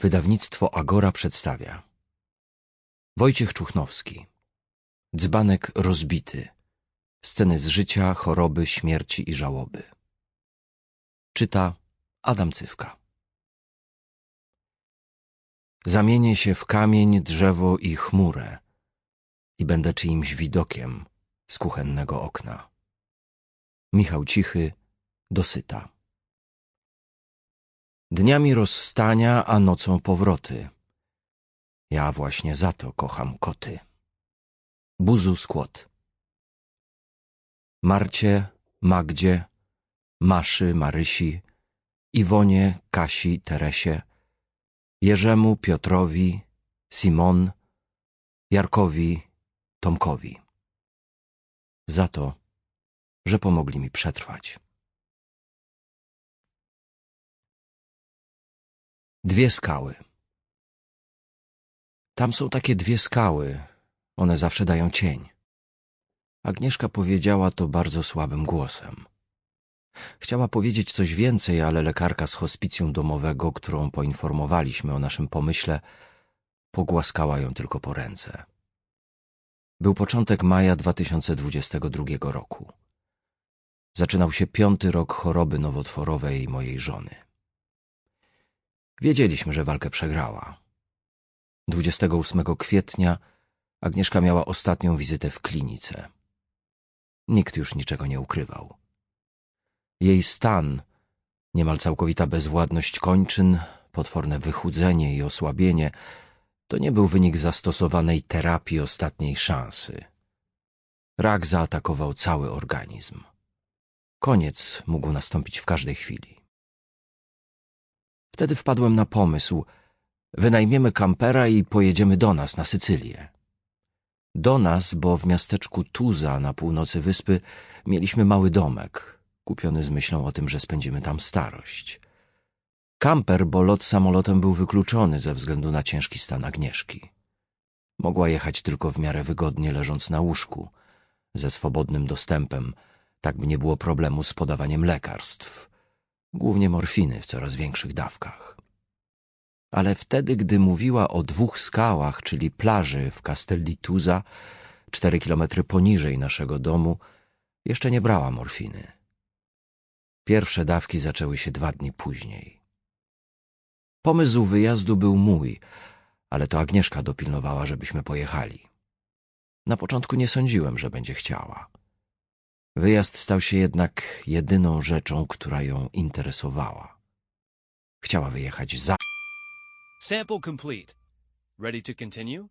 Wydawnictwo Agora przedstawia. Wojciech Czuchnowski. Dzbanek rozbity. Sceny z życia, choroby, śmierci i żałoby. Czyta Adam Cywka Zamienię się w kamień, drzewo i chmurę i będę czyimś widokiem z kuchennego okna. Michał Cichy, dosyta. Dniami rozstania, a nocą powroty. Ja właśnie za to kocham koty. Buzu skłot. Marcie, Magdzie, Maszy, Marysi, Iwonie, Kasi, Teresie, Jerzemu, Piotrowi, Simon, Jarkowi, Tomkowi. Za to, że pomogli mi przetrwać. Dwie skały. Tam są takie dwie skały. One zawsze dają cień. Agnieszka powiedziała to bardzo słabym głosem. Chciała powiedzieć coś więcej, ale lekarka z hospicjum domowego, którą poinformowaliśmy o naszym pomyśle, pogłaskała ją tylko po ręce. Był początek maja 2022 roku. Zaczynał się piąty rok choroby nowotworowej mojej żony. Wiedzieliśmy, że walkę przegrała. 28 kwietnia Agnieszka miała ostatnią wizytę w klinice. Nikt już niczego nie ukrywał. Jej stan, niemal całkowita bezwładność kończyn, potworne wychudzenie i osłabienie, to nie był wynik zastosowanej terapii ostatniej szansy. Rak zaatakował cały organizm. Koniec mógł nastąpić w każdej chwili. Wtedy wpadłem na pomysł. Wynajmiemy kampera i pojedziemy do nas, na Sycylię. Do nas, bo w miasteczku Tuza na północy wyspy mieliśmy mały domek, kupiony z myślą o tym, że spędzimy tam starość. Kamper, bo lot samolotem był wykluczony ze względu na ciężki stan Agnieszki. Mogła jechać tylko w miarę wygodnie leżąc na łóżku, ze swobodnym dostępem, tak by nie było problemu z podawaniem lekarstw, głównie morfiny w coraz większych dawkach. Ale wtedy, gdy mówiła o dwóch skałach, czyli plaży w Castellituza, cztery kilometry poniżej naszego domu, jeszcze nie brała morfiny. Pierwsze dawki zaczęły się dwa dni później. Pomysł wyjazdu był mój, ale to Agnieszka dopilnowała, żebyśmy pojechali. Na początku nie sądziłem, że będzie chciała. Wyjazd stał się jednak jedyną rzeczą, która ją interesowała. Chciała wyjechać za... Sample complete. Ready to continue?